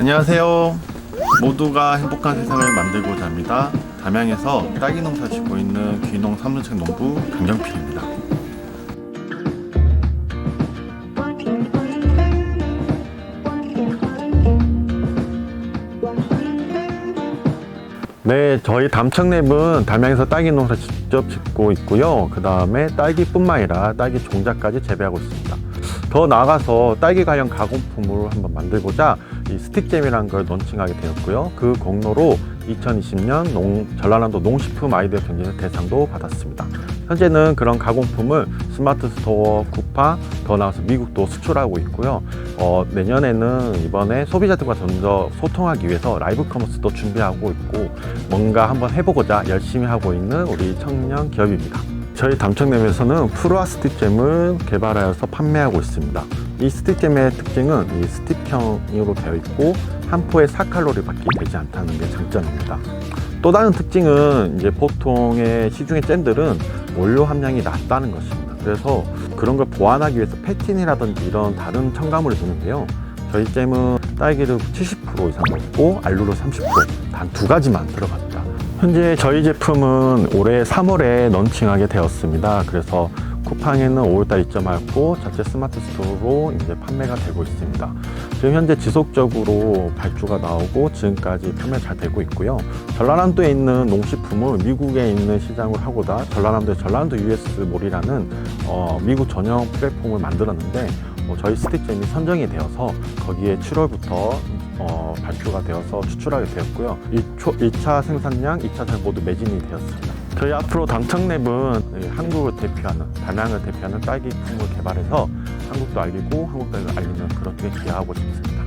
안녕하세요. 모두가 행복한 세상을 만들고자 합니다. 담양에서 딸기 농사 짓고 있는 귀농 삼루책 농부 강경필입니다. 네, 저희 담청랩은 담양에서 딸기 농사 직접 짓고 있고요. 그 다음에 딸기뿐만 아니라 딸기 종자까지 재배하고 있습니다. 더 나아가서 딸기 관련 가공품을 한번 만들고자 이 스틱잼이라는 걸 론칭하게 되었고요. 그 공로로 2020년 농, 전라남도 농식품 아이디어 경쟁 대상도 받았습니다. 현재는 그런 가공품을 스마트 스토어, 쿠파, 더 나아가서 미국도 수출하고 있고요. 어, 내년에는 이번에 소비자들과 좀더 소통하기 위해서 라이브 커머스도 준비하고 있고 뭔가 한번 해보고자 열심히 하고 있는 우리 청년 기업입니다. 저희 담청nem에서는 프로아 스틱잼을 개발하여서 판매하고 있습니다. 이 스틱잼의 특징은 이 스틱형으로 되어 있고 한 포에 4칼로리밖에 되지 않다는 게 장점입니다. 또 다른 특징은 이제 보통의 시중의 잼들은 원료 함량이 낮다는 것입니다. 그래서 그런 걸 보완하기 위해서 페틴이라든지 이런 다른 첨가물이 드는데요. 저희 잼은 딸기를 70% 이상 넣고 알루로 30%단 두 가지만 들어갑니다. 현재 저희 제품은 올해 3월에 런칭하게 되었습니다. 그래서 쿠팡에는 5월달 입점하고 자체 스마트 스토어로 이제 판매가 되고 있습니다. 지금 현재 지속적으로 발주가 나오고 지금까지 판매 잘 되고 있고요. 전라남도에 있는 농식품을 미국에 있는 시장으로 하고자 전라남도의 전라남도 US 몰이라는 어, 미국 전용 플랫폼을 만들었는데 어, 저희 스틱잼이 선정이 되어서 거기에 7월부터 어, 발표가 되어서 추출하게 되었고요. 1초, 1차 생산량, 2차 생 모두 매진이 되었습니다. 저희 앞으로 당청랩은 이 한국을 대표하는, 담양을 대표하는 딸기 품을 개발해서 한국도 알리고 한국도 알리는 그런 쪽에 기여하고 싶습니다.